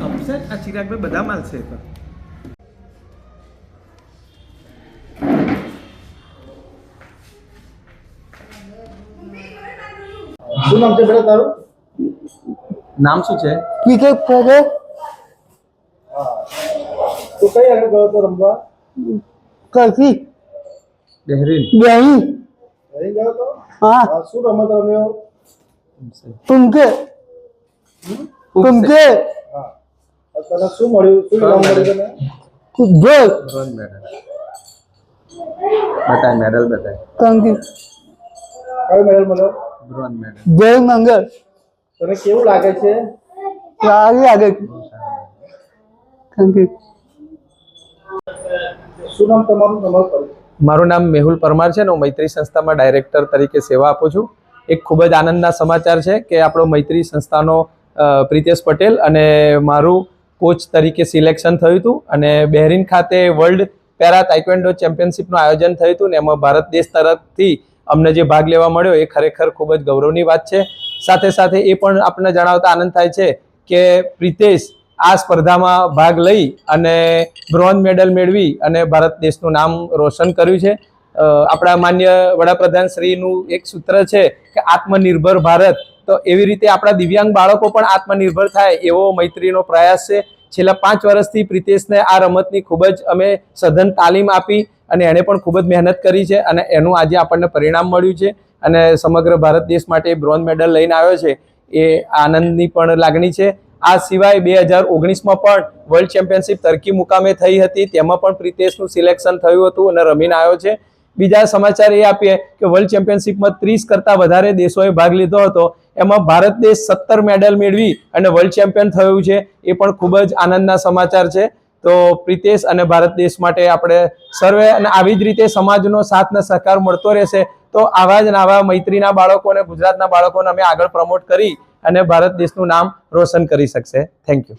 આપશે આ ચિરાગભાઈ બધા માલશે તો શું નામ છે બેટા તારું? નામ શું છે? ક્રિકેટ કરે તો કઈ આગળ ગયો તો રમવા? કરતી બહેરીન. બેહી અહીં ગયો તો? હા. હા, શું રમત રમ્યો? તુમકે. તુમકે. હા આ તને શું મળ્યું? શું ઇનામ મળ્યું તને? જોર બ્રોન્ઝ મેડલ. બતાય મેડલ બતાય. કંકી કયો મેડલ મળ્યો? Bronze medal. જય મંગળ. તને કેવું લાગે છે? સારી આગળ કંકી શું નામ તમારું? તમારું મારું નામ મેહુલ પરમાર છે ને હું મૈત્રી સંસ્થામાં ડાયરેક્ટર તરીકે સેવા આપું છું. એક ખૂબ જ આનંદના સમાચાર છે કે આપણો મૈત્રી સંસ્થાનો પ્રિતેશ પટેલ અને મારું કોચ તરીકે સિલેક્શન થયું હતું અને બહેરીન ખાતે વર્લ્ડ પેરા તાઇક્વેન્ડો ચેમ્પિયનશિપનું આયોજન થયું હતું ને એમાં ભારત દેશ તરફથી અમને જે ભાગ લેવા મળ્યો એ ખરેખર ખૂબ જ ગૌરવની વાત છે. સાથે સાથે એ પણ આપણને જણાવતા આનંદ થાય છે કે પ્રિતેશ આ સ્પર્ધામાં ભાગ લઈ અને બ્રોન્ઝ મેડલ મેળવી અને ભારત દેશનું નામ રોશન કર્યું છે. આપણા માન્ય વડાપ્રધાન શ્રીનું એક સૂત્ર છે કે આત્મનિર્ભર ભારત. તો એવી રીતે આપણા દિવ્યાંગ બાળકો પણ આત્મનિર્ભર થાય એવો મૈત્રીનો પ્રયાસ છે. છેલ્લા પાંચ વર્ષથી પ્રિતેશને આ રમતની ખૂબ જ અમે સઘન તાલીમ આપી અને એણે પણ ખૂબ જ મહેનત કરી છે અને એનું આજે આપણને પરિણામ મળ્યું છે અને સમગ્ર ભારત દેશ માટે બ્રોન્ઝ મેડલ લઈને આવ્યો છે. એ આનંદની પણ લાગણી છે. આ સિવાય બે હજાર ઓગણીસમાં પણ વર્લ્ડ ચેમ્પિયનશિપ તરકી મુકામે થઈ હતી. તેમાં પણ પ્રિતેશનું સિલેક્શન થયું હતું અને રમીને આવ્યો છે. બીજા સમાચાર એ આપીએ કે વર્લ્ડ ચેમ્પિયનશિપમાં ત્રીસ કરતાં વધારે દેશોએ ભાગ લીધો હતો. એમાં ભારત દેશ સત્તર મેડલ મેળવી અને વર્લ્ડ ચેમ્પિયન થયું છે. એ પણ ખૂબ જ આનંદના સમાચાર છે. તો પ્રિતેશ અને ભારત દેશ માટે આપણે સર્વે અને આવી જ રીતે સમાજનો સાથ ને સહકાર મળતો રહેશે. તો આવા જ આવા મૈત્રીના બાળકોને ગુજરાતના બાળકોને અમે આગળ પ્રમોટ કરી અને ભારત દેશનું નામ રોશન કરી શકશે. Thank you